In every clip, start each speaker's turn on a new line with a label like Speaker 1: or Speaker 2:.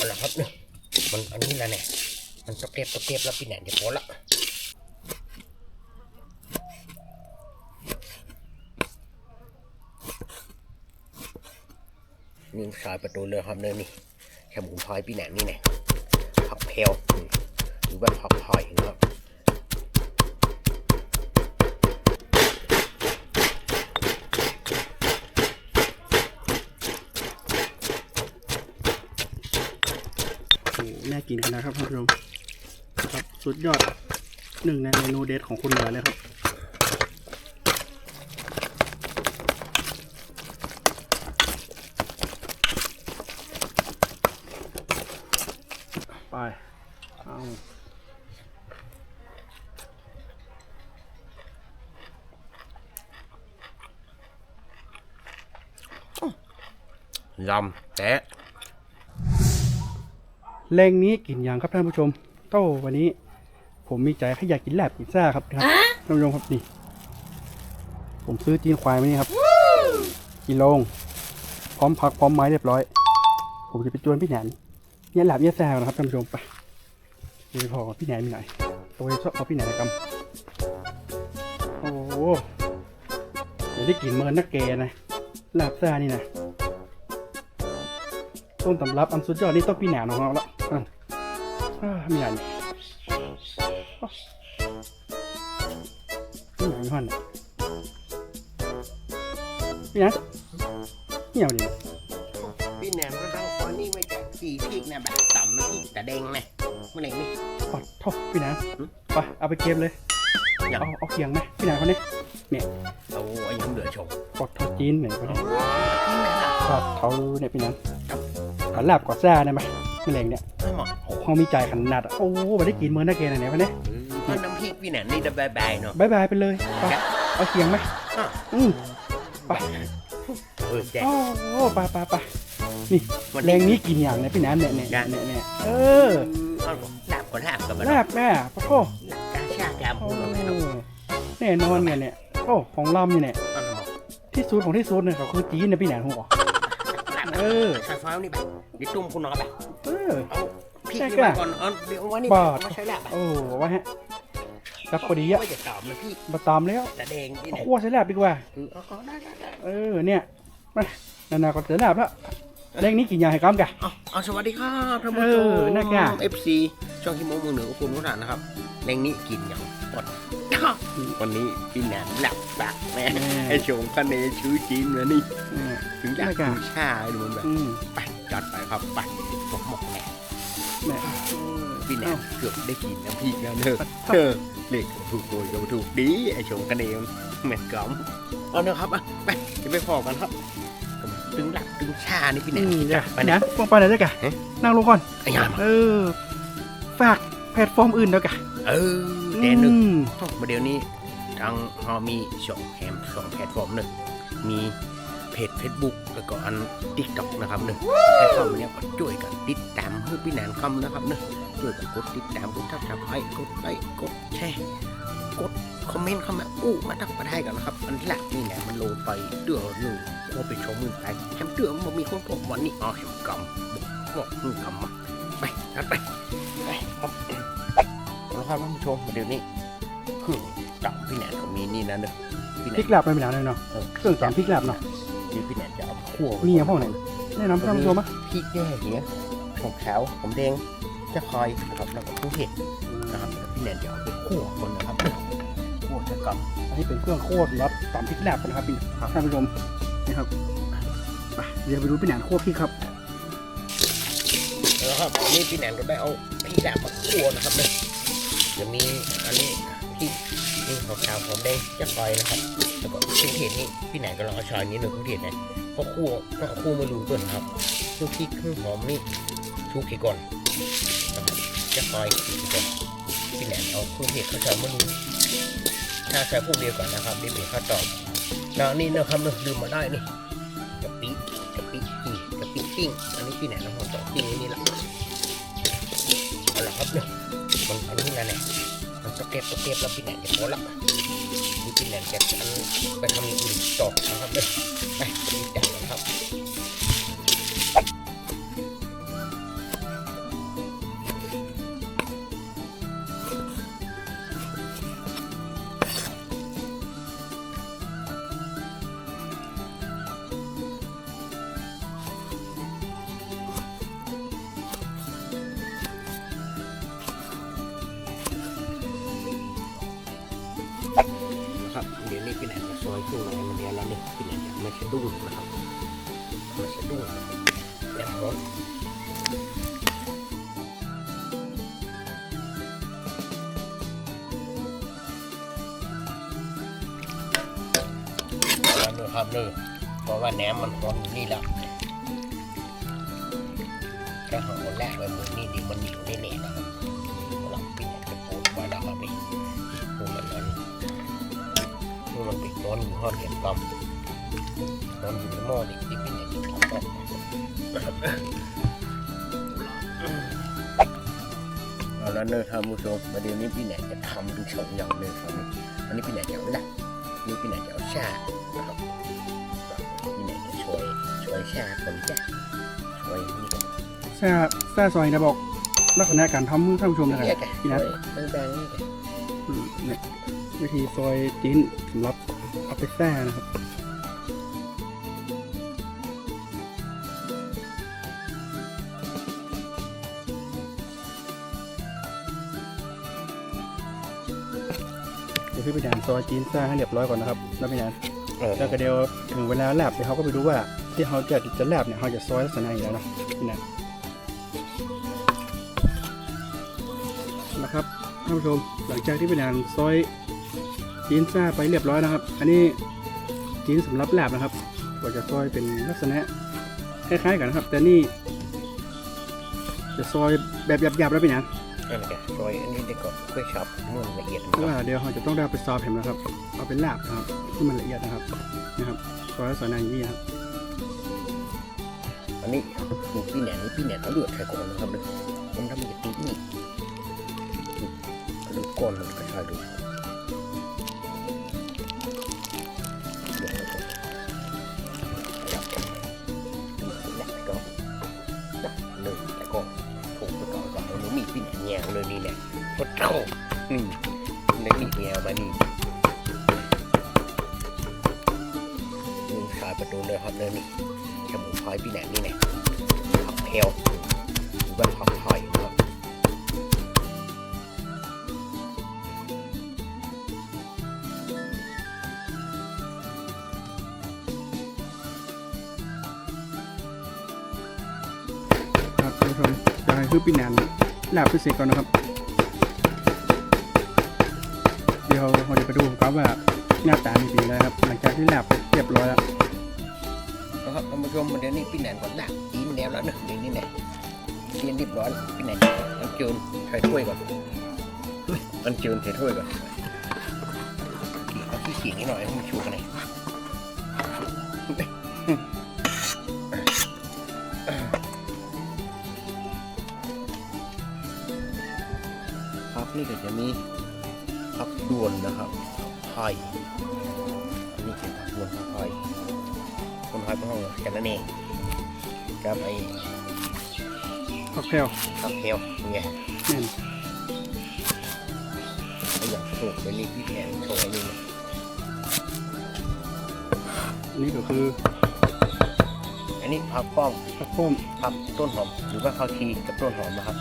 Speaker 1: เอาละครับเนี่ยมันอันนี้ละเนี่ยมันตะเกียบตะเกียบแล้วพี่แหนนจะพอละนี่สายประตูเลยครับเนี่ยนี่แคมหมูพลอยพี่แหนนนี่เนี่ยผักเพลหรือว่าผักพลอยนะครับ
Speaker 2: โอ้โหน่ากินนาดครับท่านผู้ชมครับสุดยอดหนึ่งในเมนูเด็ดของคุณเหนือเลยครับไปเอา
Speaker 1: ยำแตะ
Speaker 2: แรงนี้กินอย่างครับท่านผู้ชม โต้วันนี้ ผมมีใจแค่อยากกินแลบกินซ่าครับครับท่านผู้ชมครับนี่ผมซื้อจีนควายมานี่ครับกิโลง พร้อมผักพร้อมไม้เรียบร้อย ผมจะไปจวนพี่แหนนเนี่ยแหลบเนี่ยแซ่บนะครับท่านผู้ชมไปเดี๋ยวไปพอกับพี่แหนนมีหน่อยตัวชอบเอาพี่แหนนนะครับโอ้โหเดี๋ยวได้กลินเมินนักเกนะลาบซ่านี่นะต้นตำรับอันสุดยอดนี่ต้องพี่แหนมของเราละอะอ่า มีอะไรนี่หนังยี่ห้อนี่พี่นะเหี่ยวดิ
Speaker 1: พี่แหนนก็ต้องตอนนี้ไม่จากขี่พริกนะแบบต่ำนะพี่แต่แดงนะเมื่อไหร่นี่
Speaker 2: ปอดท่อพี่นะ
Speaker 1: หืม
Speaker 2: ไปเอาไปเก็บเลย
Speaker 1: อย่าง
Speaker 2: เอาเอาเคียงไหมพี่นะคนนี้
Speaker 1: เอาอายุเหลือชม
Speaker 2: ปอดท่อจีนเหมือนกัน
Speaker 1: จริงนะล่ะ
Speaker 2: ปอดเขาเนี่ยพี่นะขอลาบกอดซ่าได้ไหม แมลงเนี่ย
Speaker 1: ไม่เหมาะ
Speaker 2: โอ้เขามีใจขนาดอะโอ้ไม่ได้กินเมื่อนักเกนอะไรเนี่ยวันนี้
Speaker 1: เพราะน้ำพริกพี่แหนนนี่จะบายๆเนาะ
Speaker 2: บายบายไปเลยไปเอาเคียงไหม
Speaker 1: อะ
Speaker 2: อืมไป
Speaker 1: เออแจ๊ค
Speaker 2: โอ้โหไปไปไปนี่
Speaker 1: วัน
Speaker 2: แร
Speaker 1: นี้
Speaker 2: งนี้กินอย่างเนี่ยพี่น้ำเนี่ยเนี่ย
Speaker 1: ได้
Speaker 2: เนี่ยเนี่ยเออ
Speaker 1: เอาลาบก็ลาบกับมัน
Speaker 2: ลาบแม่ปะโท
Speaker 1: กาชาแกม
Speaker 2: โอ้
Speaker 1: พูดเลยเนาะ
Speaker 2: แน่นอนเนี่ยเนี่ยโอ้ของลำนี่เนี่ย
Speaker 1: เอาละหมอ
Speaker 2: ที่สุดของที่สุดเนี่ยเขาคือจีนเนี่ยพี่แหนหัว
Speaker 1: ลาบ
Speaker 2: เออ
Speaker 1: ใส่ฟ้านี่แบบเดี๋ยวตุ้มคุณน้อยแบบ
Speaker 2: เออ
Speaker 1: เอาพริก
Speaker 2: ใช่
Speaker 1: นี่
Speaker 2: ค่ะ
Speaker 1: มาก่อนเอาเดี๋ยววันนี้
Speaker 2: บาท
Speaker 1: มาใช้ลาบแบบ
Speaker 2: โอ้ว่าฮะกับพอดีอะ
Speaker 1: ไม่จะตอบเลยพี่
Speaker 2: มาตามแล้ว
Speaker 1: แต่แดงพี่แหนน
Speaker 2: คั่วใส่ลาบดีกว่า
Speaker 1: คือเอาเอาได้ได้ได้
Speaker 2: เออเนี่ยมานานาก็เจอลาบแล้วแรงนี้กินอย่างให้ก้ามกะ
Speaker 1: เอาเอาสวัสดีครับท่านผู้ช
Speaker 2: เอ
Speaker 1: ม
Speaker 2: อน่ากะ
Speaker 1: เอฟซีช่องที่โมงมือเหนือของคุณผู้ชมนะครับแรงนี้กินอย่างหมด วันนี้พี่แหนมหลับปากแม่ไอชงคะเนชื่อจีนเลยนี่
Speaker 2: เออ
Speaker 1: ถึงอยาก
Speaker 2: น่ากะ
Speaker 1: ดูชาดูมันแบบ
Speaker 2: อืม
Speaker 1: ไปจัดไปครับไปหมกหมกแหนม
Speaker 2: แม่
Speaker 1: พี่แหน
Speaker 2: เอ้า
Speaker 1: มเกือบได้กินน้ำพริกแล้วเนอะ
Speaker 2: ครับ
Speaker 1: เออเล็กถูกโกยก็ถูกดีไอชงคะเนแม่กล่อมเอาเนอะครับอะไปจะไปพอกันครับถึงหลับถึงชานี่พี่แหน
Speaker 2: อื
Speaker 1: ม
Speaker 2: มจ้ะ
Speaker 1: ไป
Speaker 2: พี่
Speaker 1: นะ
Speaker 2: นะพวกไปไหนได้กะ
Speaker 1: เอ๊ะ
Speaker 2: นั่งลงก่อน
Speaker 1: ไอ้ยาม
Speaker 2: เออฝากแพลตฟอร์มอื่นเด้อกะ
Speaker 1: เออเดนหนึ่ง
Speaker 2: อืมา
Speaker 1: เดี๋ยวนี้ทางเฮามีสองแฮมสองแพลตฟอร์มหนึ่งมีเพจ Facebook แล้วก็อัน TikTok นะครับหนึ่งแพลตฟอร์มนี้ก็ช่วยกันติดตามเพื่อพี่แหนนคำนะครับหนึ่งช่วยกันกดติดตามกดทักทายกดไลค์กดแชร์กดคอมเมนต์เข้ามาอู้มาทักมาได้กันนะครับ อันที่หลักนี่แหละมันโลดไปเดือหนึ่งพอไปชมมือไปแฮมเดือมันมีคนผมวันนี้อ๋อแฮมกำบอกมือกำมาไปนัดไปไปครับ ครับท่านผู้ชมมาเดี๋ยวนี้เครื่องจับพี่แหนนเขามีนี่นะเนอะพี่แหน
Speaker 2: พริ
Speaker 1: น
Speaker 2: กลาบไปไม่นานเลยเนาะ
Speaker 1: เออ
Speaker 2: เครื่องแกงพริกลาบเนาะ
Speaker 1: นี่พี่แหนนจะเอาขั่ว
Speaker 2: มีอย่างพวกไหนแนะนำท่านผู้ชมปะ
Speaker 1: พริกแย่อย่างเงี้ยผมขาวผมแดงจะคอยนะครับแล้วก็ผู้เห็ดนะครับแล้วพี่แหนนจะเอาไปขั่วคนนะครับขั่วจะกับ
Speaker 2: อันนี้เป็นเครื่องโคตรรสตำพริกลาบกันนะครับพี่ท่านผู้ชมนี่ครับไปเดี๋ยวไปดูพี่แหนนคั่วพริกครับ
Speaker 1: แล้วครับนี่พี่แหนนก็ได้เอาพริกแดงมาขั่วนะครับเนี่ย จะมีอันนี้พริกนี่ขาวๆผมแดงจะคอยนะครับแล้วก็ผู้เห็ดนี่พี่แหนก็ลองเอาช้อนนี้หนึ่งผู้เห็ดนะเพราะขั่วก็เอาขั่วมารูตัวนครับคือพริกเครื่องหอมนี่ชุกกี่ก่อนนะครับจะคอยติดกันพี่แหลมเอาเครื่องเห็ดข้าวจอมมาดูถ้าใช้พวกเดียวก่อนนะครับนี่เป็นข้าวจอมแล้วนี่นะครับเราลืมมาได้นี่กะปิกะปิกะปิปิ้งอันนี้พี่แหลมเราต่อปิ้งนี่แหละ เก็บตะเก็บแล้วพี่แหลมจะพอละนี่พี่แหลมจะอันไปทำอื่นต่อนะครับเลยไปไปจัดกัน นะครับเดี๋ยวนี้พี่แหนจะซอยเครื่องในมันเดียวแล้วเนี่ยพี่แหนจะไม่สะดุ้งนะครับไม่สะดุ้งแหนมร้อนแล้วดูครับเลยเพราะว่าแหนมมันร้อนนี่แหล้วถ้าหาแรกไปมือนี่ดีมันเหนียวแน่ๆนะครับ ติดร้อนอยู่ห้องเห็นปั๊มร้อนอยู่ในหม้อนี่ที่เป็นอย่างนี้ครับเอาแล้วเนอะท่านผู้ชมประเดี๋ยวนี้พี่แหนจะทำดูสองอย่างเลยครับอันนี้พี่แหนจะเอาละนี่พี่แหนจะเอาชานะครับพี่แหนจะช่วยช่วยชาคนจ้ะช่วยนี่ก่อน
Speaker 2: แซ่แซ่ซอยนะบอกลักษณะการทำท่านผู้ชมนะค
Speaker 1: เรีย
Speaker 2: รั
Speaker 1: ก
Speaker 2: บ
Speaker 1: กัน
Speaker 2: พี่นัท
Speaker 1: แบงๆนี่กัน
Speaker 2: อืมเนี่ยวิธีซอยจีนสำหรับ เอาไปแซ่นะครับเดี๋ยวพี่ไปด่านซอยจีนแซ่ให้เรียบร้อยก่อนนะครับแล้วพี่นัน
Speaker 1: เออ
Speaker 2: แล้วก็เดี๋ยวถึงเวลาแลบเดี๋ยวเขาก็ไปดูว่า ที่เขาจะจะแลบเนี่ยเขาจะซอยลักษณะอย่างไรนะพี่นันนะครับท่านผู้ชมหลังจากที่พี่นันซอย จีนแซ่ไปเรียบร้อยนะครับ อันนี้จีนสำหรับแลบนะครับก็จะซอยเป็นลักษณะคล้ายๆกันนะครับ แต่นี่จะซอยแบบหยาบๆแล้วพี่นัน
Speaker 1: นั่นแหละช่วยอันนี้เด็กก็ค่อยชับนวลละเอียด
Speaker 2: เพราะว่าเดี๋ยวเราจะต้องได้เอาไปซอฟเห็นนะครับ เอาเป็นลาบนะครับที่มันละเอียดนะครับนะครับซอยลักษณะอย่างนี้ครับ
Speaker 1: อันนี้พี่แหนนี่พี่แหนเอาเลือดใส่ก่อนนะครับเลยผมทำมันจะติดนี่ดูก้อนมันก็ใช่ดูเลื โคตรโคตรนี่ในมีแงวมานี่นี่สายประตูเลยครับเลยนี่สมุนไพรพี่แหนมนี่แหละผักเพลวหรือว่าผักไทยนะครับ
Speaker 2: ครับท่านผู้ชมจะให้คือปีนันลาบพิเศษก่อนนะครับ ยวเราจะไปดูครับว่าหน้าตามีเป็นยังไงครับ หลังจากที่ลาบเรียบร้อยแล้ว
Speaker 1: นะครับท่านผู้ชมเดี๋ยวนี้พี่แหนมก่อนละกินแล้วแล้วนะเดี๋ยวนี้แหละเรียนเรียบร้อยแล้วพี่แหนมอันจิญใส่ถ้วยก่อนอันจิญใส่ถ้วยก่อนเอาที่สีนิดหน่อยให้มันชูกันหน่อยครับนี่ก็จะมี ผักดวนนะครับไผ่อันนี้เป็นผักดวนผักไผ่คนไทยเป็นห้องแค่นั้นเองกับไอ้
Speaker 2: ผักแพรว
Speaker 1: ข้าวเพลวไง
Speaker 2: แน่น
Speaker 1: ไอ้อย่างสูกเดี๋ยวนี้พี่แทนโชว์ไอ้นี่นะ
Speaker 2: อันนี้ก็คือ
Speaker 1: อันนี้ผักป้อม
Speaker 2: ผักป้อม
Speaker 1: ผักต้นหอม หรือว่าข้าวทีกับต้นหอมนะครับ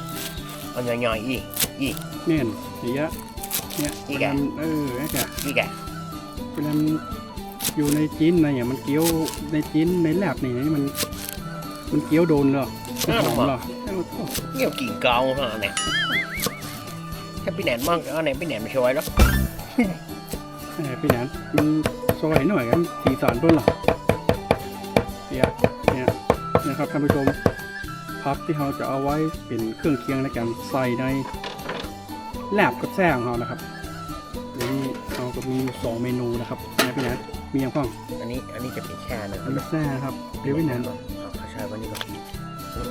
Speaker 1: เอาย่อยๆอีกอีก
Speaker 2: แน่นระยะ เนี่ย
Speaker 1: อีก
Speaker 2: เว
Speaker 1: อะ
Speaker 2: ลาเออนี่แก
Speaker 1: อีกแก
Speaker 2: เวลาอยู่ในจีนในอย่างมันเกี้ยวในจีนในแลบนี่มัน มันเกี้ยวโดนเหรอมันหอมเหรอเอ้าโถ่
Speaker 1: เงี้ยวกิ่งเกาฮะเนี่ยถ้าพี่แหนนมั่งเอาไหนพี่แหนนมาโชว์ไว้แล้ว
Speaker 2: เออพี่นันมันซอยหน่อยกันสีสันเพิ่นเหรอเนี่ยเนี่ยนะครับท่านผู้ชมพักที่เราจะเอาไว้เป็นเครื่องเคียงในการใส่ใน แลบกับแซ่ของเรานะครับเดี๋ยวนี้เราก็มีอยู่สองเมนูนะครับนะพี่นันมีอย่างพ้อง
Speaker 1: อันนี้อันนี้จะเป็นชานะค
Speaker 2: อั
Speaker 1: รั
Speaker 2: น
Speaker 1: บ
Speaker 2: นี้แซ่นะครับเดี๋ยวพี่นัน
Speaker 1: เอาข้าวชายวันนี้ก่อน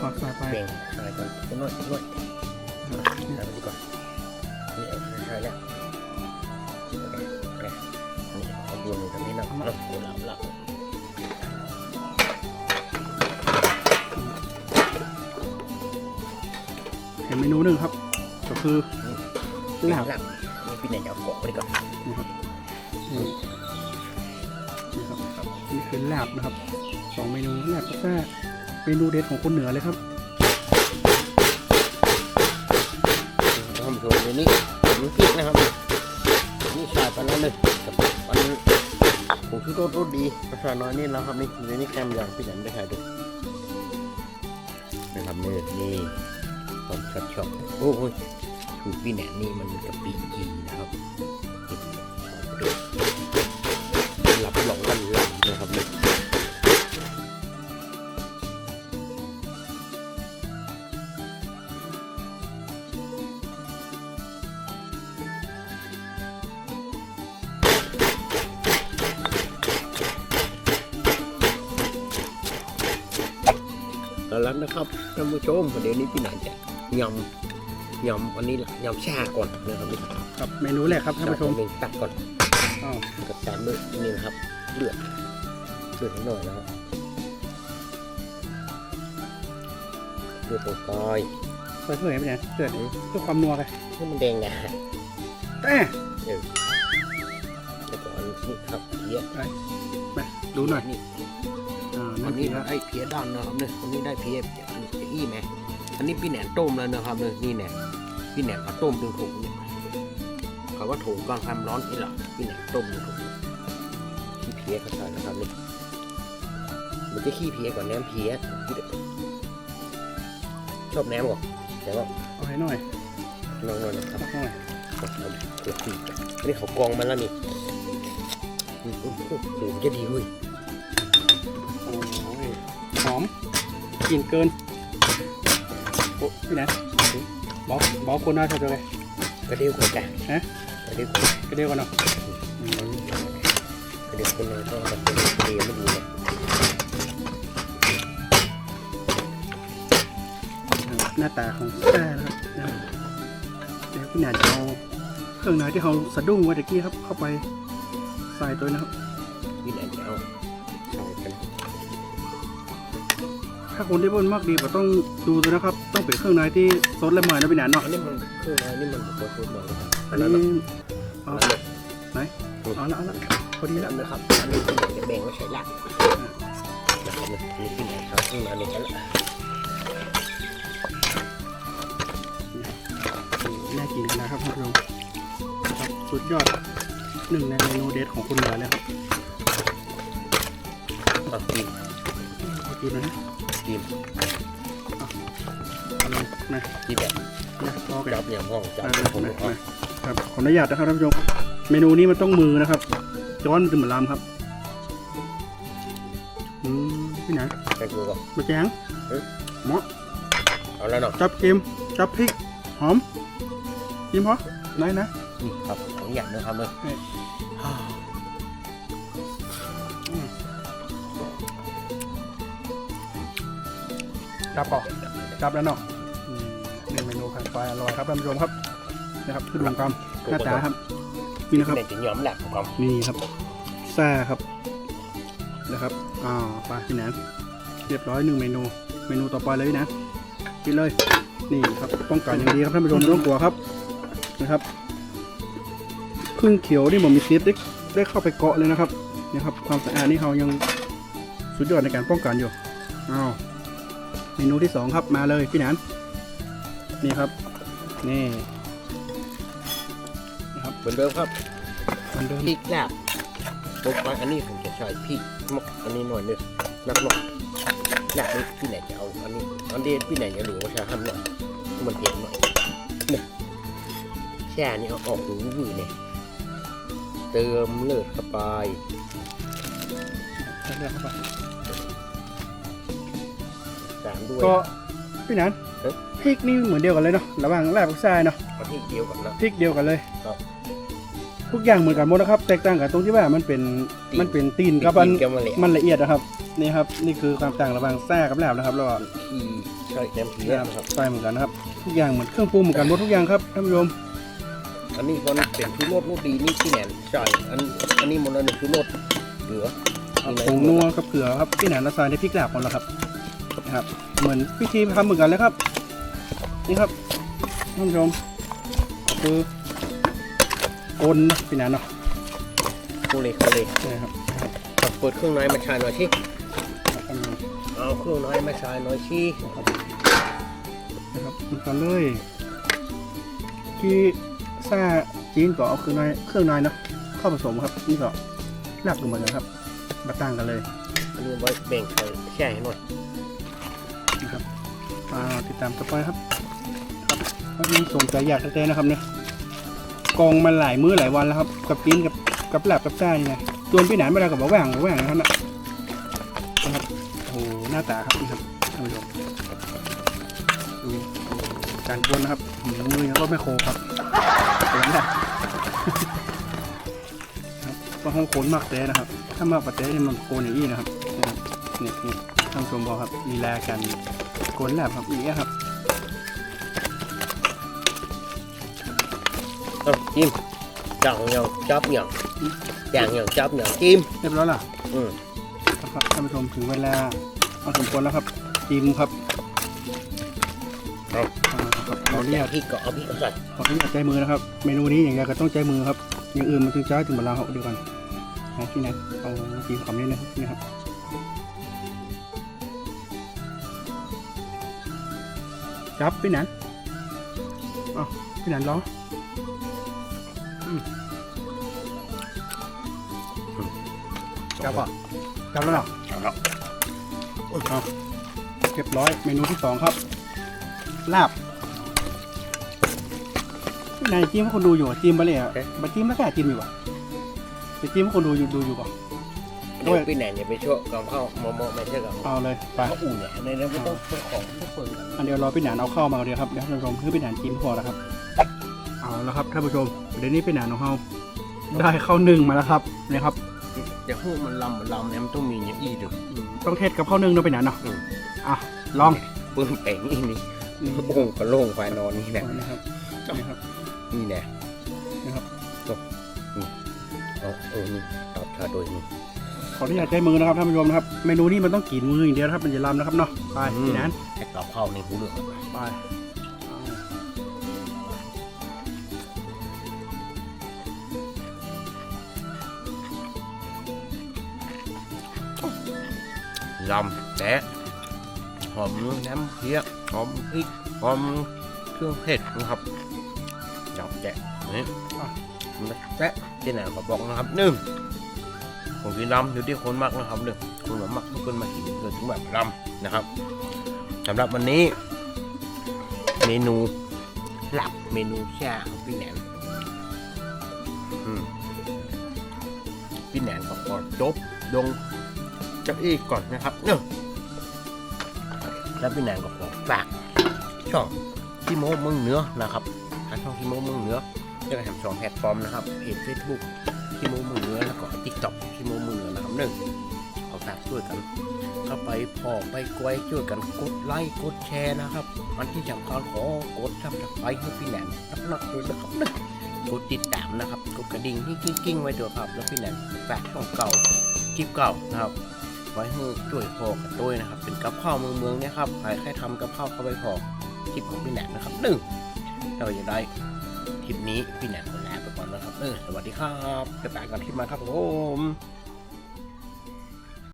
Speaker 2: พักใส่ไป
Speaker 1: เบ่งชายก่อนนวดนวดชายวันนี้ก่อนนี่เอาข้าวชายแล้วโอเคโอเคนี่เอาดวนอยู่ตรงนี้นะแล้วโอ้หลับหลับ
Speaker 2: เห็นเมนูหนึ่งครับ ก็คือ ลาบ
Speaker 1: หลับนี่พี่แหนนจะเอาเกาะไว้ก่อน
Speaker 2: นะครับนี่นี่ครับนี่คือลาบนะครับสองเมนูลาบกับแซ่เมนูเด็ดของคนเหนือเลยครับ
Speaker 1: ท่านผู้ชมเดี๋ยวนี้ผมพริกนะครับนี่ชายไปแล้วเลยกับอันผงชูรสรสดีกาแฟน้อยนี่แล้วครับนี่อยู่ในนี่แกมอย่างพี่แหนมได้ถ่ายดูนะครับนี่นี่ผมชอบชอบโอ้ย ถูกพี่แหนนี่มันกะปิจีนะครับหลับหลงลั่นลั่นนะครับนี่แล้วนะครับท่านผู้ชมเดี๋ยวนี้พี่หนานจะยำ ยำวันนี้ละยำชาก่อนนะครับนี่
Speaker 2: ครับเมนูแรกครับท่านผู้ชม
Speaker 1: หนึ่งตักก่อน
Speaker 2: อ้าว
Speaker 1: กับตามด้วยนี่นะครับเลือดเลือดนิดหน่อยนะครับเลือดตรงกอย
Speaker 2: เปิดเผยไปไหนเกิดเพื่อความนัวไป
Speaker 1: ให้มันแดงนะ
Speaker 2: แต่
Speaker 1: แล้วก็อันนี้ครับเพี้ย
Speaker 2: มาดูหน่อย
Speaker 1: นี่
Speaker 2: อ่า
Speaker 1: อั
Speaker 2: นั่
Speaker 1: น
Speaker 2: น
Speaker 1: นี้
Speaker 2: คือ
Speaker 1: นะไอ้เพี้ยดำนะครับเนี่ยอันนี้ได้เพี้ยอันนี้จะอี้ไหม อันนี้พี่แหนนต้มแล้วนะครับเนี่ยนี่แหนนพี่แหนนเขาต้มเป็นถุงเนี่ยเขาว่าถุงกลางความร้อนนี่หรอพี่แหนนต้มเป็นถุงขี้เพี้ยเขาใส่นะครับนี่มันจะขี้เพี้ยก่อนแหนมเพี้ยชอบแหนมก่อนแต่ว่า
Speaker 2: เอาให้หน่อย
Speaker 1: น้องๆนะครับ
Speaker 2: เอาหน่อย
Speaker 1: เอาเกือบปีกอันนี้เขากรองมาแล้วนี่อืมอืมอืมดูมันจะดีเว้ย
Speaker 2: โอ้ยหอมกลิ่นเกิน โอ้พี่ไหนบอกบอกคนหน้าเท่าไหร่
Speaker 1: กระเดียวกว่าจ้ะ
Speaker 2: ฮะ
Speaker 1: กระเดียวกว่า
Speaker 2: ก็เดียวกันเนาะอืม
Speaker 1: กระเดียวคนนึงก็แบบเป็นกระเดียวไม่ดีเลย
Speaker 2: หน้าตาของแซ่นะครับนะครับเดี๋ยวพี่หนาจะเอาเครื่องในที่เขาสะดุ้งไว้ตะกี้ครับเข้าไปใส่ตัวนะครับ ถ้าคนที่เบิ้ลมากดีก็ต้องดูตัวนะครับ ต้องเป็นเครื่องในที่ซดและใหม่นะพี่หนานเนาะ
Speaker 1: อันนี้มันเครื่องอะไรนี่มันโคตรหมดเลย
Speaker 2: อันนี้เอา
Speaker 1: อันนี้
Speaker 2: เอาละเอาละพอดีแล้ว
Speaker 1: นะครับ อันนี้พี่แหนจะแบ่งไว้ใช้ลักนะครับนี่พี่แหนครับข้างในนี่กันละ
Speaker 2: น่ากินนะครับท่านผู้ชมครับสุดยอดหนึ่งในเมนูเด็ดของคุณเหนือเลยครับ
Speaker 1: เอากิน
Speaker 2: ขอกินหนะ
Speaker 1: กิน
Speaker 2: เอาลงนะ
Speaker 1: กินแบบ
Speaker 2: นะรอกัน
Speaker 1: จับอย่างห้องจับ
Speaker 2: อ่า
Speaker 1: อย่างผม
Speaker 2: นะ
Speaker 1: เอา
Speaker 2: นะครับขออนุญาตนะครับท่านผู้ชมเมนูนี้มันต้องมือนะครับจ้อนมันจะเหมือนลำครับอืมพี่หนาน
Speaker 1: ไปดูก่อน
Speaker 2: มาแจ้ง
Speaker 1: เอาแล้วเนาะ
Speaker 2: จับเค็มจับพริกหอมกินพอไหนนะ
Speaker 1: นี่ครับของอย่างนะครับเนอะ
Speaker 2: เฮ้ย จับก่อนจับแล้วเนาะอืมนี่เมนูผัดไฟอร่อยครับท่านผู้ชมครับนะครับคือดวงกรรมหน้าตาครับนี่นะครับ
Speaker 1: เนี่ยจะย้อมแหลกของเขา
Speaker 2: นี่ครับแซ่ครับนะครับอ่าไปพี่แหนนเรียบร้อยหนึ่งเมนู เมนูต่อไปเลยพี่แหนนกินเลย นี่ครับป้องกันอย่างดีครับท่านผู้ชมไม่ต้องกลัวครับนะครับพึ่งเขียวนี่ผมมีเซฟได้ได้เข้าไปเกาะเลยนะครับนะครับ ความสะอาดนี่เขายังสุดยอดในการป้องกันอยู่อ้าว เมนูที่สองครับมาเลยพี่แหนนนี่ครับ นี่นะครับ
Speaker 1: เหมือนเดิมครับ
Speaker 2: เหมือนเดิม
Speaker 1: พริกแหลกปุ๊บไปอันนี้ผมจะใช้พริกมกอันนี้หน่อยหนึงนักหน่อยแหลกนี่พี่ไหนจะเอาอันนี้อันนี้พี่ไหนจะเหลือว่าใช้ทำหน่อยให้มันเผ็ดหน่อยเนี่ยแช่นี่เอาออกดูวืดเนี่ยเติมเลือดเข้าไป
Speaker 2: ใส่เลือดเข้าไป
Speaker 1: ตาม ด้วย
Speaker 2: ก็พี่นัน
Speaker 1: เอ๊ะ
Speaker 2: พริกนี่เหมือนเดียวกันเลยเนาะระหว่างแร่กับทรายเนาะ
Speaker 1: เอาพริกเดียวก่อนนะ
Speaker 2: พริกเดียวกันเลย
Speaker 1: ครับ
Speaker 2: ทุกอย่างเหมือนกันหมดนะครับ แตกต่างกันตรงที่ว่ามันเป็น
Speaker 1: ตีน
Speaker 2: มันเป็นตีนกับมัน
Speaker 1: พริกเดียวมาเลย
Speaker 2: มันละเอียดนะครับนี่ครับนี่คือความต่างระหว่างแร่กับแร่นะครับระหว่าง
Speaker 1: ขี้ใส่น้ำเพี้ยนะครับ
Speaker 2: ทรายเหมือนกันนะครับทุกอย่างเหมือนเครื่องปรุงเหมือนกันหมดทุกอย่างครับท่านผู้ชม
Speaker 1: อันนี้ก็เป็นชูรสรสดีนี่ที่แหนนใช่อันอันนี้มันเป็นชูรสเหลือ
Speaker 2: เอาผงนัวกับเกลือครับพี่นันละทรายในพริกแลบหมดแล้วครับ นะครับ เหมือนพิธีทำเหมือนกันเลยครับ นี่ครับท่านผู้ชมคือโอนนะพี่นันเนาะ
Speaker 1: โคเลโคเล
Speaker 2: นี่ครับ
Speaker 1: เอาเปิดเครื่องในมาใช้หน่อยที่
Speaker 2: ท่านผู้ชม
Speaker 1: เอาเครื่องในมาใช้หน่อยที่
Speaker 2: นะครับมันกันเลยที่ซาจีนก็เอาเครื่องในเครื่องในเนาะข้าวผสมครับนี่ก็ลาบดูเหมือนกันครับมาต่างกันเลย
Speaker 1: อันนี้ไว้แบ่งไปแช่ให้หน่อย
Speaker 2: นะครับ มาติดตามต่อไปครับครับถ้ามีสนใจอยากจะเต้นะครับเนี่ยกองมาหลายมื้อหลายวันแล้วครับกับกินกับกับแลบกับซ่านี่นะจวนพี่หนานไม่ได้กับบ่าแหว่งบ่าแหว่งนะครับนะนะครับโอ้โหหน้าตาครับนี่ครับท่านผู้ชมดูการกวนนะครับหืมมือยังรถไม่โคครับเห็นไหมครับต้องห้องโคนมากเต้นะครับ ถ้ามากกว่าเต้เนี่ยมันโคนอย่างนี้นะครับนะครับนี่นี่ ท่านผู้ชมบอกครับลีลาการโกนแลบครับอย่างเงี้ยครับ
Speaker 1: เอาจิ้มจังยังจับยังอย่างยังจับยังจิ้ม
Speaker 2: เรียบร้อยล่ะ
Speaker 1: อืม
Speaker 2: ครับท่านผู้ชมถึงเวลาเอาสมควรแล้วครับจิ้มครับอ่าครับขออนุ
Speaker 1: เอา
Speaker 2: ญาต
Speaker 1: พริกก็เอาพริกก็ใส่
Speaker 2: ขออนุญาตใจมือนะครับ เมนูนี้อย่างเดียวก็ต้องใจมือครับอย่างอื่นมันถึงจะถึงเวลาเขาเดียวกันนะที่นั้นเอาจิ้มคำนี้นะครับ ครับจับพี่หนันเอาพี่หนันร้องอืมจับอะจับแล้วเหรอ
Speaker 1: เอาแล้ว
Speaker 2: เอาเรียบร้อยเมนูที่สองครับ ลาบนายจิ้มให้คนดูอยู่อะจิ้มไปเลยอะมาจิ้มแล้วแค่จิ้มอยู่อะไปจิ้มให้คนดูอยู่ดูอยู่ป่ะ
Speaker 1: เดี๋ยวพี่แหนนอย่าไปช่วยกับข้าวโมโมไม่ใช่กับ
Speaker 2: เอาเลยไป
Speaker 1: ข้าวอุ่นเนี่ยในนั้นไม่ต้องเป็นของทุกคน
Speaker 2: อันเดียวรอพี่หนานเอาเข้ามาเดียวครับเดี๋ยวท่านผู้ชมคือพี่หนานจิ้มพอแล้วครับ เอาแล้วครับท่านผู้ชมเดี๋ยวนี้พี่หนานของเราได้เข้าหนึ่งมาแล้วครับนี่ครับ
Speaker 1: เดี๋ยวพวกมันลำมันลำเนี่ยมันต้องมีอย่างอี้ดึง
Speaker 2: อืมต้องเทศกับข้าวนึ่งเนาะพี่หนานเนาะ
Speaker 1: อืม
Speaker 2: อะลอง
Speaker 1: ปืนแต่งนี่นี่
Speaker 2: นี่
Speaker 1: โอ่งกระโล่งไฟนอนนี่แหละ
Speaker 2: นะครับนี่ครับ
Speaker 1: นี่แหละ
Speaker 2: นี่ครับ
Speaker 1: เอาเออนี่ตอบชาโดยนี่
Speaker 2: ขออนุญาตใช้มือนะครับท่านผู้ชมนะครับ เมนูนี้มันต้องกินมืออย่างเดียวนะครับมันจะลำนะครับเนาะ ไปพี่นัน
Speaker 1: ไอ้ตอบข้าวในหูเหลือง
Speaker 2: ไป
Speaker 1: ลำแตะหอมน้ำเพี้ยหอมพริกหอมเครื่องเทศนะครับจับแกะนี่แตะที่ไหนก็บอกนะครับหนึ่ง ผมกินลำอยู่ที่คนมักนะครับหนึ่งคนแบบมักทุกคนมากินเกิดถึงแบบลำนะครับสำหรับวันนี้ เมนูหลักเมนูแช่ของพี่แหนนอืมพี่แหนนก็ขอจบลงจากอีกก่อนนะครับเนอะแล้วพี่แหนนก็ขอฝากช่องที่โมเมืองเหนือนะครับทางช่องที่โมเมืองเหนือจะไปทำสองแพลตฟอร์มนะครับเพจ Facebook ที่โม เมืองเหนือแล้วก็ทิกต็อกที่โมมืองเหนือนะครับหนึ่งขอฝากช่วยกัน เข้าไปพอไปกวยช่วยกันกดไลค์กดแชร์นะครับ มันที่สำคัญขอกดซับสไครต์ให้พี่แหนนนักๆเลยนะครับนะกดติดตามนะครับกดกระดิ่งที่กิ้งไว้ด้วยครับ แล้วพี่แหนนฝากช่องเก่าคลิปเก่านะครับไว้ให้ช่วยพอกันด้วยนะครับ เป็นกับข้าวเมืองเมืองเนี่ยครับใครแค่ทำกับข้าวเข้าไปพอคลิปของพี่แหนนนะครับหนึ่งเราจะได้คลิปนี้พี่แหนนขอลาไปก่อน สวัสดีครับจะตายกันคลิปมาครับผม